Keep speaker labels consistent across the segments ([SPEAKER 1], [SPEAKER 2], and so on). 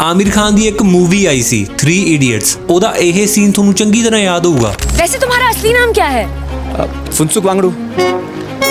[SPEAKER 1] ਆਮਿਰ ਖਾਨ ਦੀ ਇੱਕ ਮੂਵੀ ਆਈ ਸੀ 3 ਇਡੀਅਟਸ ਉਹਦਾ ਇਹ ਸੀਨ ਤੁਹਾਨੂੰ ਚੰਗੀ ਤਰ੍ਹਾਂ ਯਾਦ ਹੋਊਗਾ
[SPEAKER 2] वैसे तुम्हारा असली नाम क्या है
[SPEAKER 3] ਫੁੰਸੁਕ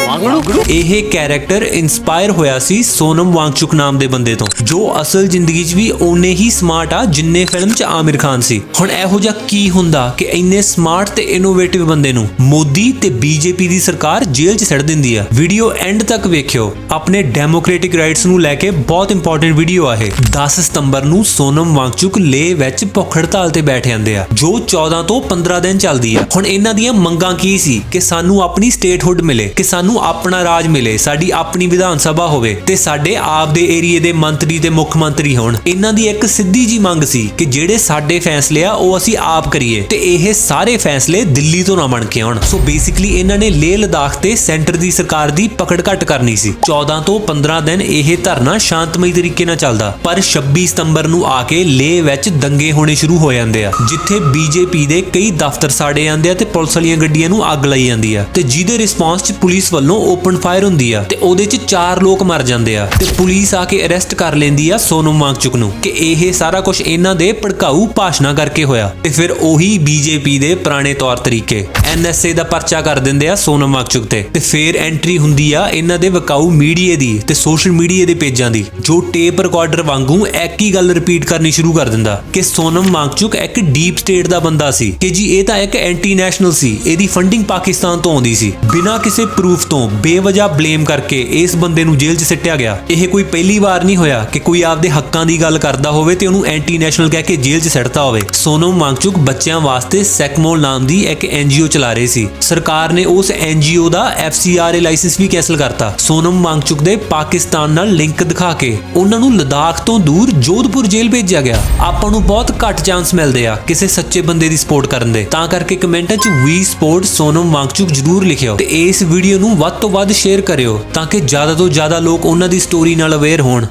[SPEAKER 3] ਵਾਂਗੜੂ
[SPEAKER 1] ਇਹ ਕੈਰੈਕਟਰ ਇਨਸਪਾਇਰ ਹੋਇਆ ਸੀ ਸੋਨਮ ਵਾਂਗਚੁਕ ਨਾਮ ਦੇ ਬੰਦੇ ਤੋਂ, ਜੋ ਅਸਲ ਜ਼ਿੰਦਗੀ 'ਚ ਵੀ ਓਨੇ ਹੀ ਸਮਾਰਟ ਆ ਜਿੰਨੇ ਫਿਲਮ 'ਚ ਆਮਿਰ ਖਾਨ ਸੀ। ਹੁਣ ਇਹੋ ਜਿਹਾ ਕੀ ਹੁੰਦਾ ਕਿ ਇੰਨੇ ਸਮਾਰਟ ਤੇ ਇਨੋਵੇਟਿਵ ਬੰਦੇ ਨੂੰ ਮੋਦੀ ਤੇ ਬੀਜੇਪੀ ਦੀ ਸਰਕਾਰ ਜੇਲ੍ਹ 'ਚ ਸੱਟ ਦਿੰਦੀ ਆ। ਵੀਡੀਓ ਐਂਡ ਤੱਕ ਵੇਖਿਓ। ਆਪਣੇ ਡੈਮੋਕ੍ਰੈਟਿਕ ਰਾਈਟਸ ਨੂੰ ਲੈ ਕੇ ਬਹੁਤ ਇੰਪੋਰਟੈਂਟ ਵੀਡੀਓ ਆ ਇਹ। 10 ਸਤੰਬਰ ਨੂੰ ਸੋਨਮ ਵਾਂਗਚੁਕ ਲੇ ਵਿੱਚ ਭੁੱਖ ਹੜਤਾਲ ਤੇ ਬੈਠ ਜਾਂਦੇ ਆ, ਜੋ 14 ਤੋਂ 15 ਦਿਨ ਚੱਲਦੀ ਆ। ਹੁਣ ਇਹਨਾਂ ਦੀਆਂ ਮੰਗਾਂ ਕੀ ਸੀ? ਕਿ ਸਾਨੂੰ ਆਪਣੀ ਸਟੇਟਹੁੱਡ ਮਿਲੇ, ਕਿ ਸਾਨੂੰ ਆਪਣਾ ਰਾਜ ਮਿਲੇ, ਸਾਡੀ ਆਪਣੀ ਵਿਧਾਨ ਸਭਾ ਹੋਵੇ ਤੇ ਸਾਡੇ ਆਪ ਦੇ ਏਰੀਏ ਦੇ ਮੰਤਰੀ ਤੇ ਮੁੱਖ ਮੰਤਰੀ ਹੋਣ। ਇਹਨਾਂ ਦੀ ਇੱਕ ਸਿੱਧੀ ਜੀ ਮੰਗ ਸੀ ਕਿ ਜਿਹੜੇ ਸਾਡੇ ਫੈਸਲੇ ਆ, ਉਹ ਅਸੀਂ ਆਪ ਕਰੀਏ ਤੇ ਇਹ ਸਾਰੇ ਫੈਸਲੇ ਦਿੱਲੀ ਤੋਂ ਨਾ ਬਣ ਕੇ ਆਉਣ। ਸੋ ਬੇਸਿਕਲੀ ਇਹਨਾਂ ਨੇ ਲੇਹ ਲਦਾਖ ਤੇ ਸੈਂਟਰ ਦੀ ਸਰਕਾਰ ਦੀ ਪਕੜ ਘਟ ਕਰਨੀ ਸੀ। 14 ਤੋਂ 15 ਦਿਨ ਇਹ ਧਰਨਾ ਸ਼ਾਂਤਮਈ ਤਰੀਕੇ ਨਾਲ ਚੱਲਦਾ, ਪਰ 26 ਸਤੰਬਰ ਨੂੰ ਆ ਕੇ ਲੇਹ ਵਿੱਚ ਦੰਗੇ ਹੋਣੇ ਸ਼ੁਰੂ ਹੋ ਜਾਂਦੇ ਆ, ਜਿੱਥੇ ਬੀਜੇਪੀ ਦੇ ਕਈ ਦਫ਼ਤਰ ਸਾੜੇ ਜਾਂਦੇ ਆ ਤੇ ਪੁਲਿਸ ਵਾਲੀਆਂ ਗੱਡੀਆਂ ਨੂੰ ਅੱਗ ਲਾਈ ਜਾਂਦੀ ਆ। ਤੇ ਜਿਹਦੇ ਰਿਸਪਾਂਸ 'ਚ ਪੁਲਿਸ ਵੱਲੋਂ ਓਪਨ ਫਾਇਰ ਹੁੰਦੀ ਆ ਤੇ ਉਹਦੇ 'ਚ 4 ਲੋਕ ਮਰ ਜਾਂਦੇ ਆ ਤੇ ਪੁਲਿਸ ਆ ਕੇ ਅਰੈਸਟ ਕਰ ਲੈਂਦੀ ਆ ਸੋਨਮ ਵਾਂਗਚੁਕ ਨੂੰ ਕਿ ਇਹ ਸਾਰਾ ਕੁਝ ਇਹਨਾਂ ਦੇ ਭੜਕਾਊ ਭਾਸ਼ਣਾ ਕਰਕੇ ਹੋਇਆ ਤੇ ਫਿਰ ਉਹੀ ਬੀਜੇਪੀ ਦੇ ਪੁਰਾਣੇ ਤੌਰ ਤਰੀਕੇ। ਐਨਐਸਏ ਦਾ ਪਰਚਾ ਕਰ ਦਿੰਦੇ ਆ ਸੋਨਮ ਵਾਂਗਚੁਕ ਤੇ। ਤੇ ਫਿਰ ਐਂਟਰੀ ਹੁੰਦੀ ਆ ਇਹਨਾਂ ਦੇ ਵਿਕਾਊ ਮੀਡੀਆ ਦੀ ਤੇ ਸੋਸ਼ਲ ਮੀਡੀਆ ਦੇ ਪੇਜਾਂ ਦੀ, ਜੋ ਟੇਪ ਰਿਕਾਰਡਰ ਵਾਂਗੂ ਇੱਕ ਹੀ ਗੱਲ ਰਿਪੀਟ ਕਰਨੀ ਸ਼ੁਰੂ ਕਰ ਦਿੰਦਾ ਕਿ ਸੋਨਮ ਵਾਂਗਚੁਕ ਇੱਕ ਡੀਪ ਸਟੇਟ ਦਾ ਬੰਦਾ ਸੀ ਕਿ ਜੀ ਇਹ ਤਾਂ ਇੱਕ ਐਂਟੀ ਨੈਸ਼ਨਲ ਸੀ, ਇਹਦੀ ਫੰਡਿੰਗ ਪਾਕਿਸਤਾਨ ਤੋਂ ਆਉਂਦੀ ਸੀ। ਬਿਨਾਂ ਕਿਸੇ ਪ੍ਰੂਫ ਤੋਂ ਬੇਵਜ੍ਹਾ ਬਲੇਮ ਕਰਕੇ ਇਸ ਬੰਦੇ ਨੂੰ ਜੇਲ੍ਹ 'ਚ ਸਿੱਟਿਆ ਗਿਆ। ਇਹ ਕੋਈ ਪਹਿਲੀ ਵਾਰ ਨਹੀਂ ਹੋਇਆ ਕਿ ਕੋਈ ਆਪਦੇ ਹੱਕਾਂ ਦੀ ਗੱਲ ਕਰਦਾ ਹੋਵੇ ਤੇ ਉਹਨੂੰ ਐਂਟੀ ਨੈਸ਼ਨਲ ਕਹਿ ਕੇ ਜੇਲ੍ਹ 'ਚ ਸਿੱਟਦਾ ਹੋਵੇ। ਸੋਨਮ ਵਾਂਗਚੁਕ ਬੱਚਿਆਂ ਵਾਸਤੇ ਸੈਕਮੋਲ ਨਾਮ ਦੀ ਇੱਕ ਐਨਜੀਓ ਚਲਾ ਰਹੇ ਸੀ। ਸਰਕਾਰ ਨੇ ਉਸ ਐਨਜੀਓ ਦਾ ਐਫਸੀਆਰਏ ਲਾਇਸੈਂਸ ਵੀ ਕੈਨਸਲ ਕਰਤਾ। ਸੋਨਮ ਵਾਂਗਚੁਕ ਦੇ ਪਾਕਿਸਤਾਨ ਨਾਲ ਲਿੰਕ ਦਿਖਾ ਕੇ ਉਹਨਾਂ ਨੂੰ ਲਦਾਖ ਤੋਂ ਦੂਰ ਜੋਧਪੁਰ ਜੇਲ੍ਹ ਭੇਜਿਆ ਗਿਆ। ਆਪਾਂ ਨੂੰ ਬਹੁਤ ਘੱਟ ਚਾਂਸ ਮਿਲਦੇ ਆ ਕਿਸੇ ਸੱਚੇ ਬੰਦੇ ਦੀ ਸਪੋਰਟ ਕਰਨ ਦੇ। ਤਾਂ ਕਰਕੇ ਕਮੈਂਟਾਂ 'ਚ ਵੀ ਸਪੋਰਟ ਸੋਨਮ ਵਾਂਗਚੁਕ ਜਰੂਰ ਲਿਖਿਓ ਤੇ ਇਸ ਵੀਡੀਓ ਨੂੰ ਵੱਧ ਤੋਂ ਵੱਧ ਸ਼ੇਅਰ ਕਰਿਓ ਤਾਂ ਕਿ ਜ਼ਿਆਦਾ ਤੋਂ ਜ਼ਿਆਦਾ ਲੋਕ ਉਹਨਾਂ ਦੀ ਸਟੋਰੀ ਨਾਲ ਅਵੇਅਰ ਹੋਣ।